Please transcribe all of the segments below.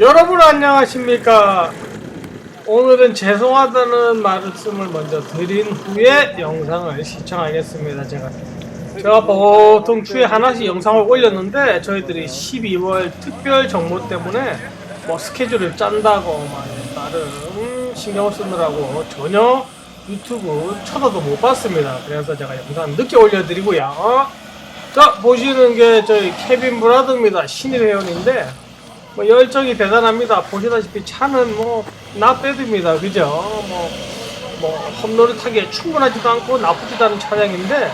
여러분 안녕하십니까? 오늘은 죄송하다는 말씀을 먼저 드린 후에 영상을 시청하겠습니다. 제가 제가 보통 주에 하나씩 영상을 올렸는데 저희들이 12월 특별 정모 때문에 뭐 스케줄을 짠다고 막 나름 신경을 쓰느라고 전혀 유튜브 쳐다도 못 봤습니다. 그래서 제가 영상 늦게 올려드리고요. 자 보시는 게 저희 케빈 브라더입니다. 신입 회원인데 뭐 열정이 대단합니다. 보시다시피 차는 뭐 나빼듭니다. 그죠? 뭐, 뭐 험로를 타기에 충분하지도 않고 나쁘지도 않은 차량인데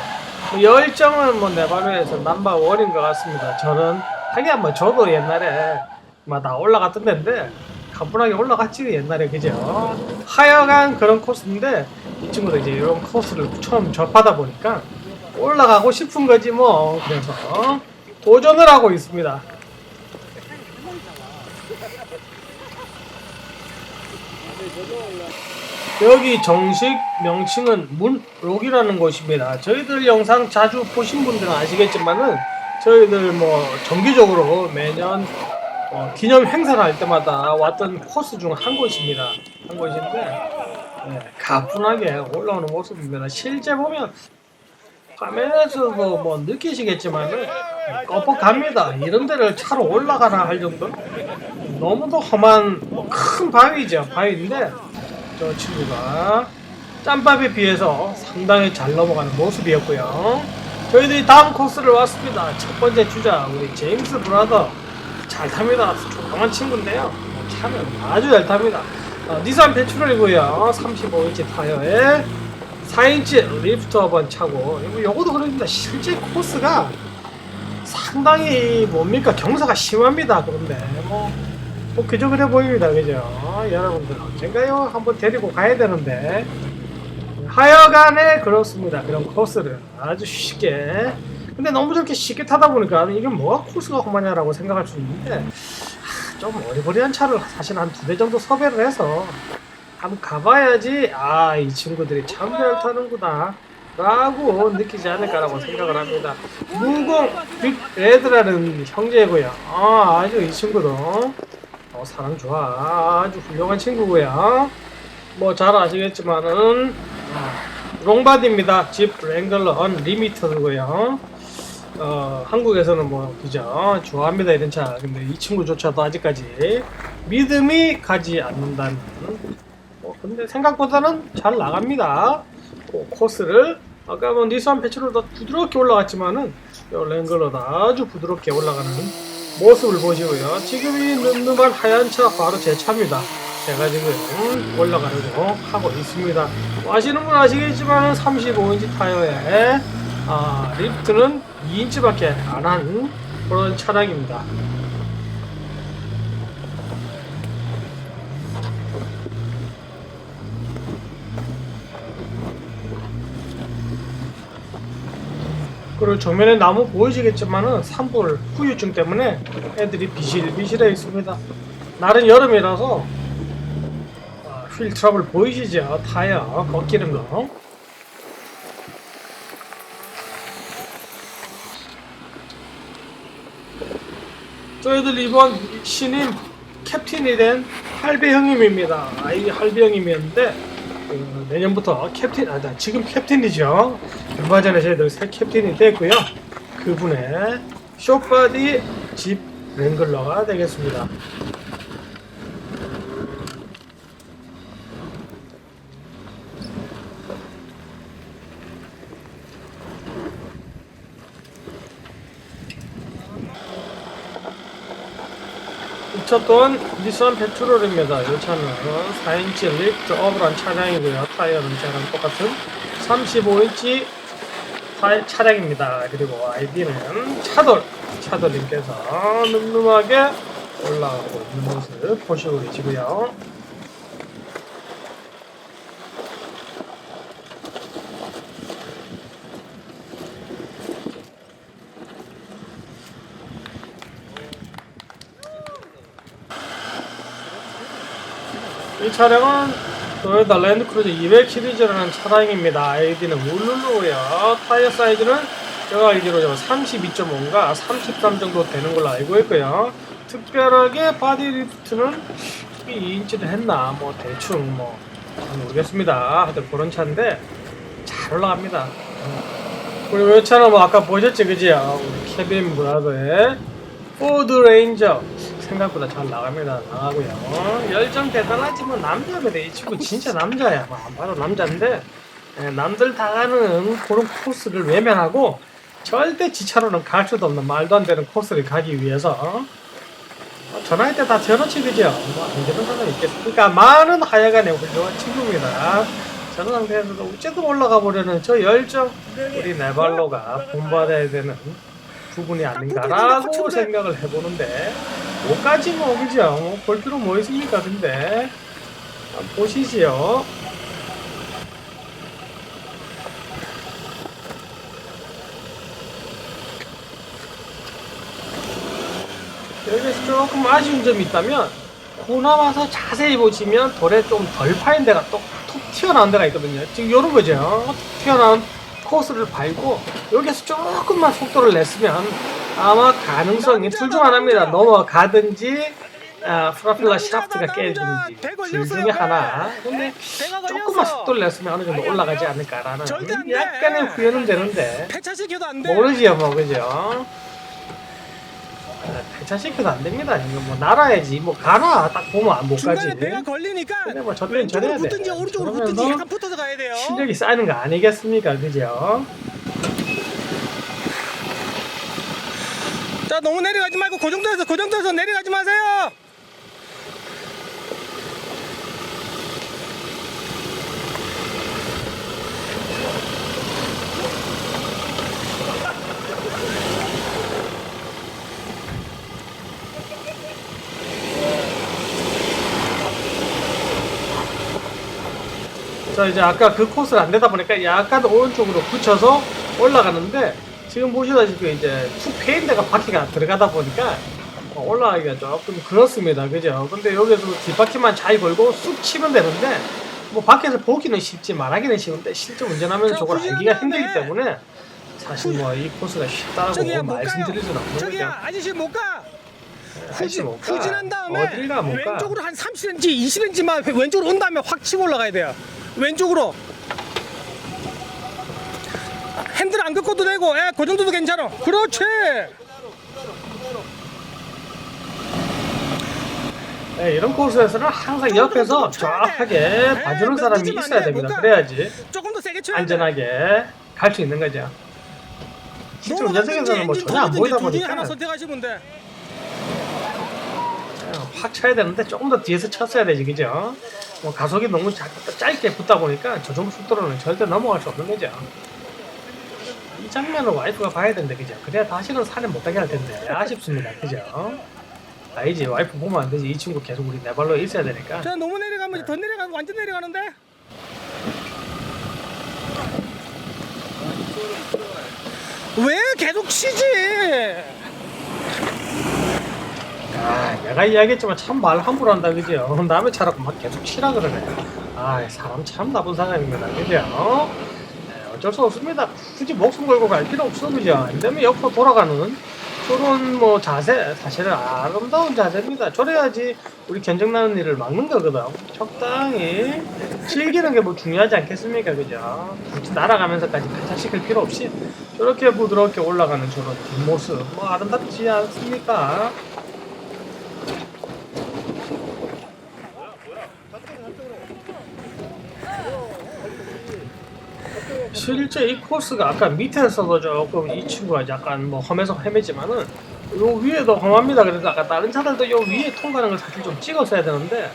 뭐 열정은 뭐 네바노에서 남바 원인 것 같습니다. 저는 하긴 뭐 저도 옛날에 막다 올라갔던 데인데 가뿐하게 올라갔지 옛날에 그죠? 하여간 그런 코스인데 이 친구도 이제 이런 코스를 처음 접하다 보니까 올라가고 싶은 거지 뭐 그래서 도전을 하고 있습니다. 여기 정식 명칭은 문록이라는 곳입니다. 저희들 영상 자주 보신 분들은 아시겠지만은 저희들 뭐 정기적으로 매년 어, 기념 행사를 할 때마다 왔던 코스 중 한 곳입니다. 한 곳인데 네, 가뿐하게 올라오는 모습입니다. 실제 보면 화면에서도 뭐 느끼시겠지만은 꺾어갑니다. 이런 데를 차로 올라가라 할 정도 너무도 험한 뭐 큰 바위죠. 바위인데 저 친구가 짬밥에 비해서 상당히 잘 넘어가는 모습이었고요. 저희들이 다음 코스를 왔습니다. 첫 번째 주자 우리 제임스 브라더 잘 탑니다. 조용한 친구인데요. 차는 아주 잘 탑니다. 어, 니산 배출이고요. 35인치 타이어에 4인치 리프트 업은 차고 요거도 그럽니다. 실제 코스가 상당히 뭡니까 경사가 심합니다. 그런데 뭐, 뭐 그래 보입니다. 그죠? 여러분들 언젠가요? 한번 데리고 가야 되는데. 하여간에 그렇습니다. 그런 코스를 아주 쉽게. 근데 너무 저렇게 쉽게 타다 보니까 이게 뭐가 코스가 험하냐라고 생각할 수 있는데 하, 좀 어리버리한 차를 사실 한 두 대 정도 섭외를 해서 한번 가봐야지. 아 이 친구들이 참 잘 타는구나. 라고 느끼지 않을까라고 생각을 합니다. 무공 빅레드라는 형제고요. 아, 아주 이 친구도 어, 사람 좋아. 아주 훌륭한 친구고요. 뭐 잘 아시겠지만은 아, 롱바디입니다. 집 랭글러 언리미터드고요. 어, 한국에서는 뭐 그죠 좋아합니다 이런 차. 근데 이 친구조차도 아직까지 믿음이 가지 않는다는 뭐 근데 생각보다는 잘 나갑니다. 그 코스를 아까 뭐 니산 패치로 더 부드럽게 올라갔지만은 요 랭글러도 아주 부드럽게 올라가는 모습을 보시고요. 지금 이 늠름한 하얀 차 바로 제 차입니다. 제가 지금 올라가려고 하고 있습니다. 뭐 아시는 분 아시겠지만은 35인치 타이어에 아, 리프트는 2인치밖에 안 한 그런 차량입니다. 그리고 정면에 나무 보이시겠지만은 산불 후유증 때문에 애들이 비실비실해 있습니다. 날은 여름이라서 아, 휠 트러블 보이시죠? 타이어 꺾이는 거. 저희들 이번 신임 캡틴이 된 할배 형님입니다. 아이 할배 형님이었는데 그 내년부터 캡틴 아니다 지금 캡틴이죠. 얼마 전에 저희들 새 캡틴이 됐고요. 그분의 쇼바디 집 랭글러가 되겠습니다. 이차 또한 니산 페트롤입니다. 이 차는 4인치 리프트 업을한 차량이고요. 타이어는 저랑 똑같은 35인치 타이 차량입니다. 그리고 아이디는 차돌, 차돌님께서 늠름하게 올라가고 있는 모습 보시고 계시고요. 차량은 토요타 랜드크루저 200 시리즈라는 차량입니다. 아이디는 울룰루고요. 타이어 사이즈는 제가 알기로 32.5인가 33 정도 되는 걸로 알고 있고요. 특별하게 바디리프트는 2인치를 했나 뭐 대충 뭐잘 모르겠습니다. 하여튼 그런 차인데 잘 올라갑니다. 그리고 이 차는 뭐 아까 보셨지 그지? 아, 케빈 브라더의 포드 레인저 생각보다 잘 나갑니다. 나가고요. 열정 대단하지만 남자거든. 이 친구 진짜 남자야. 뭐 바로 남자인데 예, 남들 다 가는 그런 코스를 외면하고 절대 지차로는 갈 수도 없는 말도 안 되는 코스를 가기 위해서 어, 전화할 때 다 저렇지 그죠? 뭐안 되는 사람이 있겠습니까? 많은 하여간에 훌륭한 친구입니다. 저런 상태에서도 어쨌든 올라가 보려는 저 열정 우리 네발로가 본받아야 되는 부분이 아닌가라고 생각을 해보는데 뭐까지 뭐 그죠? 뭐볼 필요 뭐 있습니까? 근데 보시지요. 여기서 조금 아쉬운 점이 있다면 코나 와서 자세히 보시면 돌에 좀 덜 파인 데가 또툭 튀어나온 데가 있거든요. 지금 요런 거죠. 툭 튀어나온 코스를 밟고 여기서 조금만 속도를 냈으면 아마 가능성이 둘 중 하나입니다. 넘어가든지 아, 프라필라 샤프트가 깨지든지 둘 중에 하나. 근데 조금만 속도를 냈으면 어느 정도 올라가지 않을까라는. 약간의 후회는 되는데. 모르지요 뭐 그죠 배차시켜도 안 됩니다 지금 뭐 날아야지 뭐 가나 딱 보면 안 못 가지 배가 걸리니까 근데 뭐 저때는 저래야 돼. 오른쪽으로 붙든지 약간 붙어서 가야 돼요. 실력이 쌓이는 거 아니겠습니까 그죠 자 너무 내려가지 말고 그 정도에서 그 정도에서 내려가지 마세요. 자 이제 아까 그 코스를 안 되다 보니까 약간 오른쪽으로 붙여서 올라가는데 지금 보시다시피 이제 툭 패인 데가 바퀴가 들어가다 보니까 어, 올라가기가 조금 그렇습니다 그죠 근데 여기서 뒷바퀴만 잘 걸고 쑥 치면 되는데 뭐 밖에서 보기는 쉽지 말하기는 쉬운데 실제 운전하면서 자, 저걸 알기가 힘들기 때문에 사실 뭐 이 코스가 쉽다고. 말씀드릴 수는 없는 거죠 저기야 아저씨 못 가. 후진. 후진한 다음에 어딜 가, 못 가. 왼쪽으로 한 30cm, 20cm만 왼쪽으로 온 다음에 확 치고 올라가야 돼요. 왼쪽으로. 핸들 안 긋고도 되고, 예, 그 정도도 괜찮아. 그렇지. 네, 이런 코스에서는 항상 옆에서 정확하게 봐주는 사람이 있어야 됩니다. 그래야지 조금 더 세게 쳐야 돼. 안전하게 갈 수 있는 거죠. 실제 운전석에서는 뭐 전혀 안 보이다 보니까 돼. 확 쳐야 되는데 조금 더 뒤에서 쳤어야 되지, 그죠? 뭐 가속이 너무 자- 짧게 붙다 보니까 저 정도 속도로는 절대 넘어갈 수 없는 거죠. 이 장면을 와이프가 봐야 되는데, 그죠? 그래야 다시는 산에 못 가게 할 텐데 아쉽습니다, 그죠? 아니지, 와이프 보면 안 되지. 이 친구 계속 우리 내 발로 있어야 되니까. 자, 너무 내려가면 더 내려가면 완전 내려가는데. 왜 계속 치지? 아, 내가 이야기했지만 참 말 함부로 한다, 그죠? 남의 차라고 막 계속 치라 그러네. 아, 사람 참 나쁜 사람입니다, 그죠? 네, 어쩔 수 없습니다. 굳이 목숨 걸고 갈 필요 없어, 그죠? 안 되면 옆으로 돌아가는 그런 뭐 자세, 사실은 아름다운 자세입니다. 저래야지 우리 견적 나는 일을 막는 거거든. 적당히 즐기는 게 뭐 중요하지 않겠습니까, 그죠? 굳이 날아가면서까지 가차시킬 필요 없이 저렇게 부드럽게 올라가는 저런 뒷모습, 뭐 아름답지 않습니까? 실제 이 코스가 아까 밑에서도 조금 이 친구가 약간 뭐 험해서 헤매지만은 요 위에도 험합니다. 그래서 아까 다른 차들도 요 위에 통과하는 걸 사실 좀 찍었어야 되는데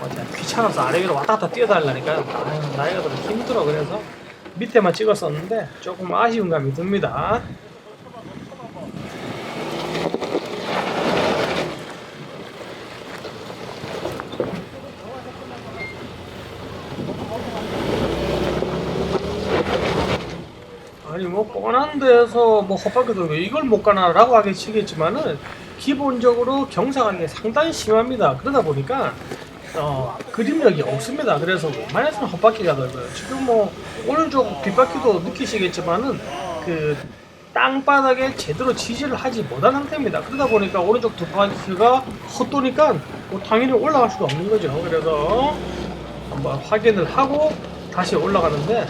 어, 귀찮아서 아래 위로 왔다 갔다 뛰어달라니까 나이가 들어 힘들어 그래서 밑에만 찍었었는데 조금 아쉬운 감이 듭니다. 뭐 뻔한 데서 뭐 헛바퀴도 왜 이걸 못 가나라고 하겠지만은 기본적으로 경사각이 상당히 심합니다. 그러다 보니까 어, 그림력이 없습니다. 그래서 웬만해서는 헛바퀴가 넓어요. 지금 뭐 오른쪽 뒷바퀴도 느끼시겠지만은 그 땅바닥에 제대로 지지를 하지 못한 상태입니다. 그러다 보니까 오른쪽 두 바퀴가 헛도니까 뭐 당연히 올라갈 수가 없는 거죠. 그래서 한번 확인을 하고 다시 올라가는데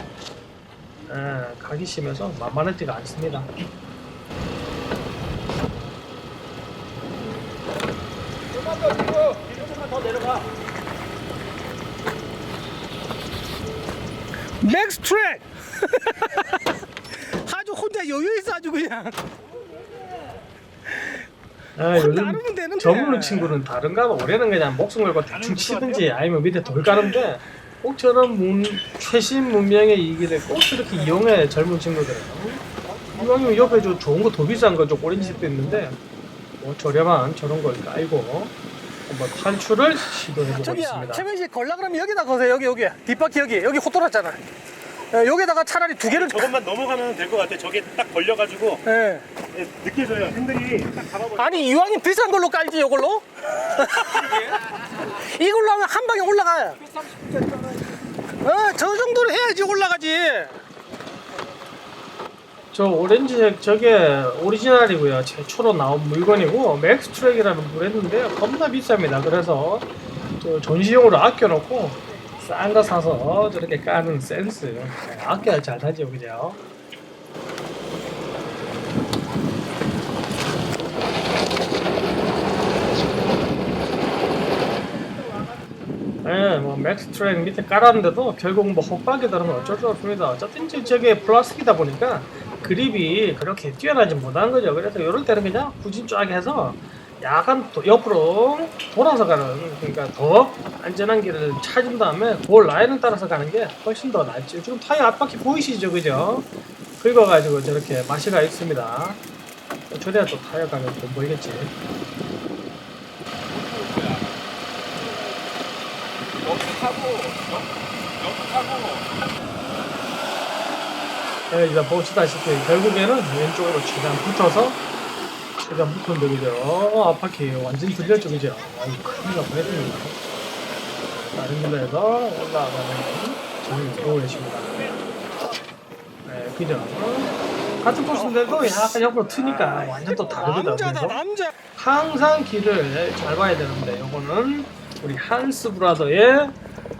에, 가기 심해서 만만하지가 않습니다. 조금만 더 뒤로, 뒤로 좀만 더 내려가. 맥스 트랙 아주 혼자 여유 있어 아주 그냥 아, 요즘 따르면 되는데. 저물는 친구는 다른가 봐. 올해는 그냥 목숨 걸고 대충 치든지 아니면 밑에 돌 까는데 꼭 저런 문, 최신 문명의 이기를 꼭 저렇게 이용해 젊은 친구들은. 이왕이면 옆에 저 좋은 거 더 비싼 거저 오렌지색도 있는데 뭐 저렴한 저런 걸 깔고 한번 탈출을 시도해 보겠습니다. 최민 씨 걸라 그러면 여기다 거세요. 여기 여기. 뒷바퀴 여기. 여기 호돌았잖아 예, 여기다가 차라리 두 개를 저것만 넘어가면 될 것 같아. 저게 딱 걸려가지고 예. 예, 느껴져요. 핸들이 딱 잡아버려. 아니 이왕이 비싼 걸로 깔지 이걸로 이걸로 하면 한 방에 올라가요 어저 정도로 해야지 올라가지 저 오렌지색 저게 오리지널이고요. 최초로 나온 물건이고 맥스 트랙이라는 브랜드인데요. 겁나 비쌉니다. 그래서 저 전시용으로 아껴놓고 싼 거 사서 저렇게 까는 센스. 네, 아껴야 잘 사죠, 그죠? 네, 뭐 맥스 트랙 밑에 깔았는데도 결국 뭐 헛박이 들으면 어쩔 수 없습니다. 어쨌든 이제 저게 플라스틱이다 보니까 그립이 그렇게 뛰어나지 못한 거죠. 그래서 이럴 때는 그냥 굳이 쫙 해서 약간 도- 옆으로 돌아서 가는 그러니까 더 안전한 길을 찾은 다음에 그 라인을 따라서 가는 게 훨씬 더 낫죠. 지금 타이어 앞바퀴 보이시죠, 그죠? 긁어가지고 저렇게 마시가 있습니다. 저래야 또 타이어 가면 좀 보이겠지. 네, 이제 보시다시피 결국에는 왼쪽으로 최대한 붙어서 최대한 붙었는데 그죠? 어, 앞바퀴 완전 들렸죠 그죠? 아유 큰일 날 뻔했습니다 다른 길에서 올라가는 저기 들어오 계십니다 네 그죠? 같은 코스인데도 약간 옆으로 트니까 완전 또 다르거든요 남자 항상 길을 잘 봐야 되는데 요거는 우리 한스 브라더의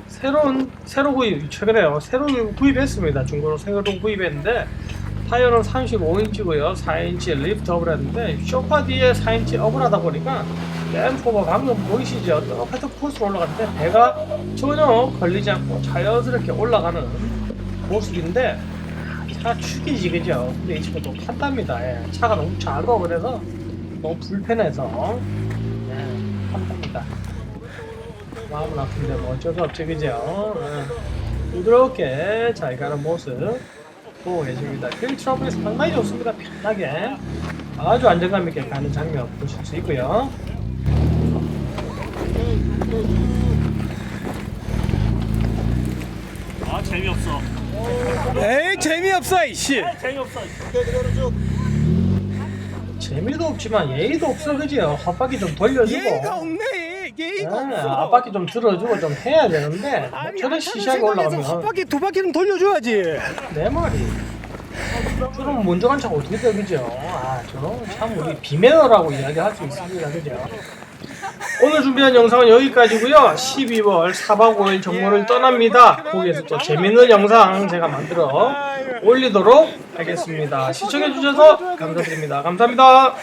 새로운 새로 구입 최근에요 새로 구입했습니다 중고로 새로 구입했는데 타이어는 35인치고요 4인치 리프트 업을 했는데 쇼파 뒤에 4인치 업을 하다 보니까 램프가 방금 보이시죠 똑같은 코스로 올라갔는데 배가 전혀 걸리지 않고 자연스럽게 올라가는 모습인데 차 축이지 그죠 근데 이 친구 또 탄답니다 예. 차가 너무 작아 그래서 너무 불편해서 예, 한답니다. 마음은 아픈데 뭐 어쩔 수 없지 그죠? 예. 부드럽게 잘 가는 모습 보고 계십니다. 길 트러블이 상당히 좋습니다. 편하게 아주 안정감 있게 가는 장면 보실 수 있고요. 아 재미없어. 에이 재미없어 이씨 재미없어. 재미도 없지만 예의도 없어 그죠? 헛바퀴 좀 돌려주고 예의가 없네 예의가 예, 없어 앞바퀴 좀 들어주고 좀 해야 되는데 아까는 시시하게 올라가면 한 바퀴 두 바퀴는 돌려줘야지 내 말이. 저런 먼저 간 차가 어떻게 돼, 그죠? 아, 저런 참 우리 비매너라고 이야기할 수 있습니다, 그죠? 오늘 준비한 영상은 여기까지고요 12월 4박 5일 정모를 떠납니다. 거기에서 또 재밌는 영상 제가 만들어 올리도록 하겠습니다. 시청해주셔서 감사드립니다. 감사합니다.